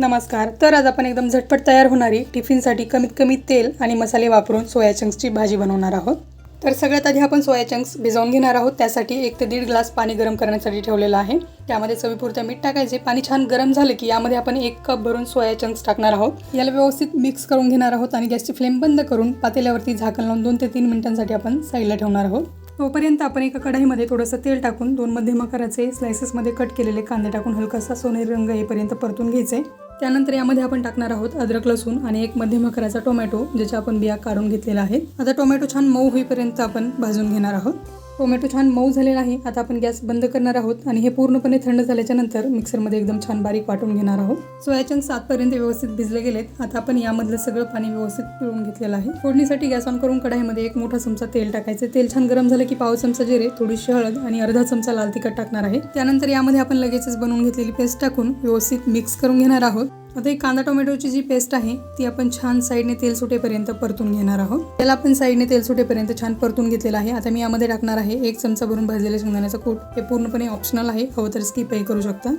नमस्कार. तर आज आपण एकदम झटपट तयार होणारी टिफिनसाठी कमीत कमी तेल आणि मसाले वापरून सोया चंक्सची भाजी बनवणार आहोत. तर सगळ्यात आधी आपण सोया चंक्स भिजवून घेणार आहोत. त्यासाठी एक ते दीड ग्लास पाणी गरम करण्यासाठी ठेवलेलं आहे. त्यामध्ये चवीपुरतं मीठ टाकायचे. पाणी छान गरम झालं की यामध्ये आपण एक कप भरून सोया चंक्स टाकणार आहोत. याला व्यवस्थित मिक्स करून घेणार आहोत आणि गॅसची फ्लेम बंद करून पातेल्यावरती झाकण लावून दोन ते तीन मिनिटांसाठी आपण साईडला ठेवणार आहोत. तोपर्यंत आपण एका कढाईमध्ये थोडंसं तेल टाकून दोन मध्यम आकाराचे स्लायसेसमध्ये कट केलेले कांदे टाकून हलकासा सोनेरी रंग येईपर्यंत परतून घ्यायचे. त्यानंतर यामध्ये आपण टाकणार आहोत अद्रक लसूण आणि एक मध्यम आकाराचा टोमॅटो ज्याच्या आपण बिया काढून घेतलेला आहे आता टोमॅटो छान मऊ होईपर्यंत आपण भाजून घेणार आहोत. टोमॅटो छान मऊ झालेला आहे. आता आपण गॅस बंद करणार आहोत आणि हे पूर्णपणे थंड झाल्याच्यानंतर मिक्सरमध्ये एकदम छान बारीक वाटून घेणार आहोत. सोयाचंक सातपर्यंत व्यवस्थित भिजले गेलेत. आता आपण यामधलं सगळं पाणी व्यवस्थित पिळून घेतलेलं आहे. फोडणीसाठी गॅस ऑन करून कढाईमध्ये एक मोठा चमचा तेल टाकायचे. तेल छान गरम झालं की पाव चमचा जिरे थोडीशी हळद आणि अर्धा चमचा लाल तिखट टाकणार आहे. त्यानंतर यामध्ये आपण लगेचच बनवून घेतलेली पेस्ट टाकून व्यवस्थित मिक्स करून घेणार आहोत. आता ही कांदा टोमॅटोची जी पेस्ट आहे ती आपण छान साईडने तेल सुटेपर्यंत परतून घेणार आहोत. त्याला आपण साईडने तेल सुटेपर्यंत छान परतून घेतलेलं आहे. आता मी यामध्ये टाकणार आहे एक चमचा भरून भाजलेले शेंगदाण्याचं कूट. हे पूर्णपणे ऑप्शनल आहे. हवं तर स्किपही करू शकता.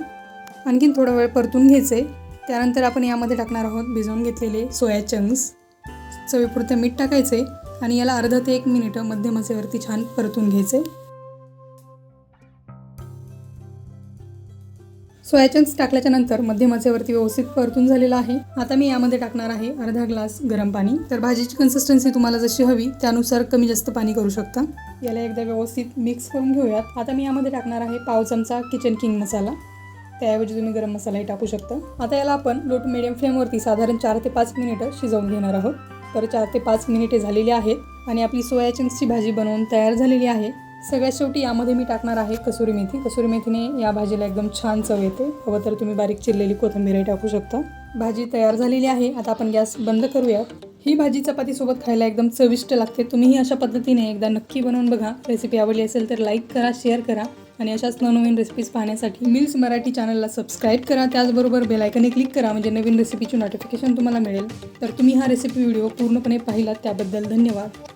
आणखीन थोडा वेळ परतून घ्यायचे त्यानंतर आपण यामध्ये टाकणार आहोत भिजवून घेतलेले सोया चंक्स चवीपुरतं मीठ टाकायचे आणि याला अर्धा ते एक मिनिटं मध्यम असेवरती छान परतून घ्यायचे सोया चंक्स टाकल्याच्या नंतर व्यवस्थित परतून झालेला आहे. आता मी यामध्ये टाकणार आहे अर्धा ग्लास गरम पाणी. तर भाजीची कन्सिस्टन्सी तुम्हाला जशी हवी त्यानुसार कमी जास्त पाणी करू शकता. याला एकदा व्यवस्थित मिक्स करून घेऊयात. आता मी यामध्ये टाकणार आहे पाव चमचा किचन किंग मसाला. त्याऐवजी तुम्ही गरम मसालाही टाकू शकता. आता याला आपण लो टू मिडियम फ्लेमवरती साधारण चार ते पाच मिनिटं शिजवून घेणार आहोत. तर चार ते पाच मिनिटे झालेली आहेत आणि आपली सोया चंक्सची भाजी बनवून तयार झालेली आहे. सगळ्यात शेवटी यामध्ये मी टाकणार आहे कसुरी मेथी. कसुरी मेथीने या भाजीला एकदम छान चव येते. हवं तर तुम्ही बारीक चिरलेली कोथिंबीरही टाकू शकता. भाजी तयार झालेली आहे. आता आपण गॅस बंद करूयात. ही भाजी चपातीसोबत खायला एकदम चविष्ट लागते. तुम्हीही अशा पद्धतीने एकदा नक्की बनवून बघा. रेसिपी आवडली असेल तर लाईक करा शेअर करा आणि अशाच नवनवीन रेसिपीज पाहण्यासाठी मिल्स मराठी चॅनलला सबस्क्राईब करा. त्याचबरोबर बेलायकने क्लिक करा म्हणजे नवीन रेसिपीची नोटिफिकेशन तुम्हाला मिळेल. तर तुम्ही हा रेसिपी व्हिडिओ पूर्णपणे पाहिलात त्याबद्दल धन्यवाद.